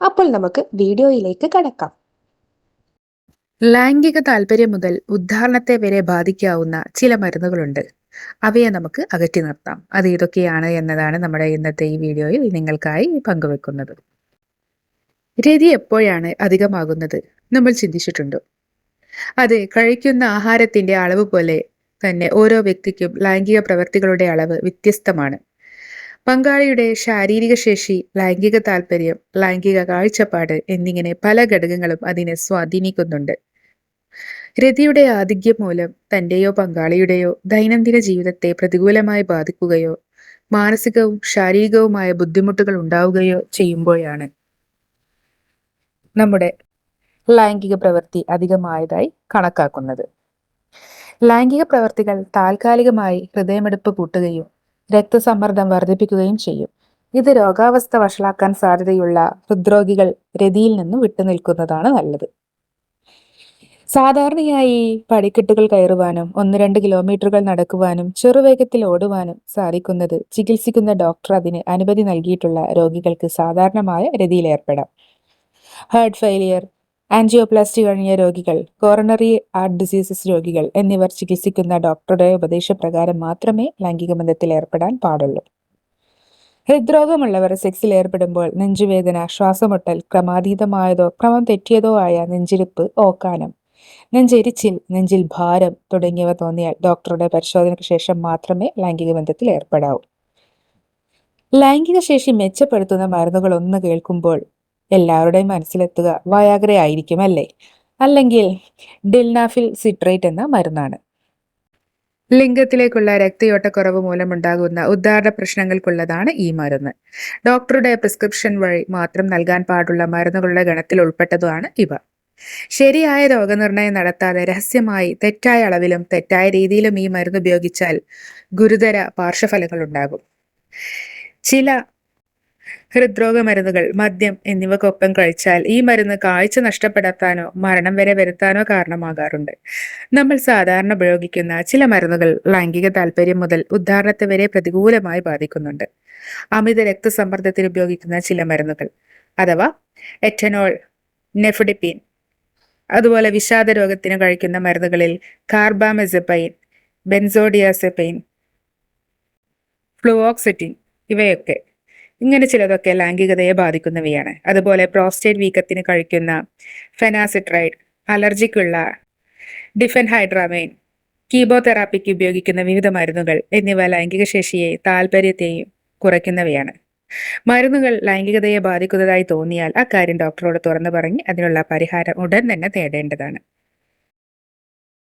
അപ്പോൾ നമുക്ക് വീഡിയോയിലേക്ക് കടക്കാം. ലൈംഗിക താല്പര്യം മുതൽ ഉദ്ധാരണത്തെ വരെ ബാധിക്കാവുന്ന ചില മരുന്നുകളുണ്ട്. അവയെ നമുക്ക് അകറ്റി നിർത്താം. അത് ഏതൊക്കെയാണ് എന്നതാണ് നമ്മുടെ ഇന്നത്തെ ഈ വീഡിയോയിൽ നിങ്ങൾക്കായി പങ്കുവെക്കുന്നത്. രതി എപ്പോഴാണ് അധികമാകുന്നത് നമ്മൾ ചിന്തിച്ചിട്ടുണ്ടോ? അത് കഴിക്കുന്ന ആഹാരത്തിന്റെ അളവ് പോലെ തന്നെ ഓരോ വ്യക്തിക്കും ലൈംഗിക പ്രവൃത്തികളുടെ അളവ് വ്യത്യസ്തമാണ്. പങ്കാളിയുടെ ശാരീരിക ശേഷി ലൈംഗിക താല്പര്യം ലൈംഗിക കാഴ്ചപ്പാട് എന്നിങ്ങനെ പല ഘടകങ്ങളും അതിനെ സ്വാധീനിക്കുന്നുണ്ട്. രതിയുടെ ആധിക്യം മൂലം തന്റെയോ പങ്കാളിയുടെയോ ദൈനംദിന ജീവിതത്തെ പ്രതികൂലമായി ബാധിക്കുകയോ മാനസികവും ശാരീരികവുമായ ബുദ്ധിമുട്ടുകൾ ഉണ്ടാവുകയോ ചെയ്യുമ്പോഴാണ്. നമ്മുടെ ലൈംഗിക പ്രവൃത്തി അധികമായതായി കണക്കാക്കുന്നത്. ലൈംഗിക പ്രവർത്തികൾ താൽക്കാലികമായി ഹൃദയമെടുപ്പ് കൂട്ടുകയും രക്തസമ്മർദ്ദം വർദ്ധിപ്പിക്കുകയും ചെയ്യും. ഇത് രോഗാവസ്ഥ വഷളാക്കാൻ സാധ്യതയുള്ള ഹൃദ്രോഗികൾ രതിയിൽ നിന്ന് വിട്ടുനിൽക്കുന്നതാണ് നല്ലത്. സാധാരണയായി പടിക്കെട്ടുകൾ കയറുവാനും ഒന്ന് രണ്ട് കിലോമീറ്ററുകൾ നടക്കുവാനും ചെറുവേഗത്തിൽ ഓടുവാനും സാധിക്കുന്നത് ചികിത്സിക്കുന്ന ഡോക്ടർ അതിന് അനുമതി നൽകിയിട്ടുള്ള രോഗികൾക്ക് സാധാരണമായ രതിയിൽ ഏർപ്പെടാം. ഹാർട്ട് ഫെയിലിയർ ആൻജിയോപ്ലാസ്റ്റി കഴിഞ്ഞ രോഗികൾ കോറണറി ഹാർട്ട് ഡിസീസസ് രോഗികൾ എന്നിവർ ചികിത്സിക്കുന്ന ഡോക്ടറുടെ ഉപദേശപ്രകാരം മാത്രമേ ലൈംഗിക ബന്ധത്തിൽ ഏർപ്പെടാൻ പാടുള്ളൂ. ഹൃദ്രോഗമുള്ളവർ സെക്സിൽ ഏർപ്പെടുമ്പോൾ നെഞ്ചുവേദന ശ്വാസമുട്ടൽ ക്രമാതീതമായതോ ക്രമം തെറ്റിയതോ ആയ നെഞ്ചിരിപ്പ് ഓക്കാനം നെഞ്ചെരിച്ചിൽ നെഞ്ചിൽ ഭാരം തുടങ്ങിയവ തോന്നിയാൽ ഡോക്ടറുടെ പരിശോധനയ്ക്ക് ശേഷം മാത്രമേ ലൈംഗിക ബന്ധത്തിൽ ഏർപ്പെടാവൂ. ലൈംഗിക ശേഷി മെച്ചപ്പെടുത്തുന്ന മരുന്നുകളൊന്ന് കേൾക്കുമ്പോൾ എല്ലാവരുടെയും മനസ്സിലെത്തുക വയാഗ്ര ആയിരിക്കും അല്ലേ അല്ലെങ്കിൽ ഡിൽനാഫിൽ സിട്രേറ്റ് എന്ന മരുന്നാണ്. ലിംഗത്തിലേക്കുള്ള രക്തയോട്ടക്കുറവ് മൂലമുണ്ടാകുന്ന ഉദ്ധാരണ പ്രശ്നങ്ങൾക്കുള്ളതാണ് ഈ മരുന്ന്. ഡോക്ടറുടെ പ്രിസ്ക്രിപ്ഷൻ വഴി മാത്രം നൽകാൻ പാടുള്ള മരുന്നുകളുടെ ഗണത്തിൽ ഉൾപ്പെട്ടതുമാണ് ഇവ. ശരിയായ രോഗനിർണയം നടത്താതെ രഹസ്യമായി തെറ്റായ അളവിലും തെറ്റായ രീതിയിലും ഈ മരുന്ന് ഉപയോഗിച്ചാൽ ഗുരുതര പാർശ്വഫലങ്ങൾ ഉണ്ടാകും ചില ഹൃദ്രോഗ മരുന്നുകൾ മദ്യം എന്നിവക്കൊപ്പം കഴിച്ചാൽ ഈ മരുന്ന് കാഴ്ച നഷ്ടപ്പെടുത്താനോ മരണം വരെ വരുത്താനോ കാരണമാകാറുണ്ട്. നമ്മൾ സാധാരണ ഉപയോഗിക്കുന്ന ചില മരുന്നുകൾ ലൈംഗിക താല്പര്യം മുതൽ ഉദ്ധാരണത്തെ വരെ പ്രതികൂലമായി ബാധിക്കുന്നുണ്ട്. അമിത രക്തസമ്മർദ്ദത്തിന് ഉപയോഗിക്കുന്ന ചില മരുന്നുകൾ അഥവാ എറ്റനോൾ നെഫിഡിപ്പീൻ അതുപോലെ വിഷാദ രോഗത്തിന് കഴിക്കുന്ന മരുന്നുകളിൽ കാർബാമെസപ്പൈൻ ബെൻസോഡിയാസെപ്പൈൻ ഫ്ലുവോക്സെറ്റിൻ ഇവയൊക്കെ ഇങ്ങനെ ചിലതൊക്കെ ലൈംഗികതയെ ബാധിക്കുന്നവയാണ്. അതുപോലെ പ്രോസ്റ്റേറ്റ് വീക്കത്തിന് കഴിക്കുന്ന ഫെനാസിട്രൈഡ് അലർജിക്കുള്ള ഡിഫൻ ഹൈഡ്രാമൈൻ കീമോതെറാപ്പിക്ക് ഉപയോഗിക്കുന്ന വിവിധ മരുന്നുകൾ എന്നിവ ലൈംഗിക ശേഷിയെ താല്പര്യത്തെയും കുറയ്ക്കുന്നവയാണ്. മരുന്നുകൾ ലൈംഗികതയെ ബാധിക്കുന്നതായി തോന്നിയാൽ അക്കാര്യം ഡോക്ടറോട് തുറന്നു പറഞ്ഞ് അതിനുള്ള പരിഹാരം ഉടൻ തന്നെ തേടേണ്ടതാണ്.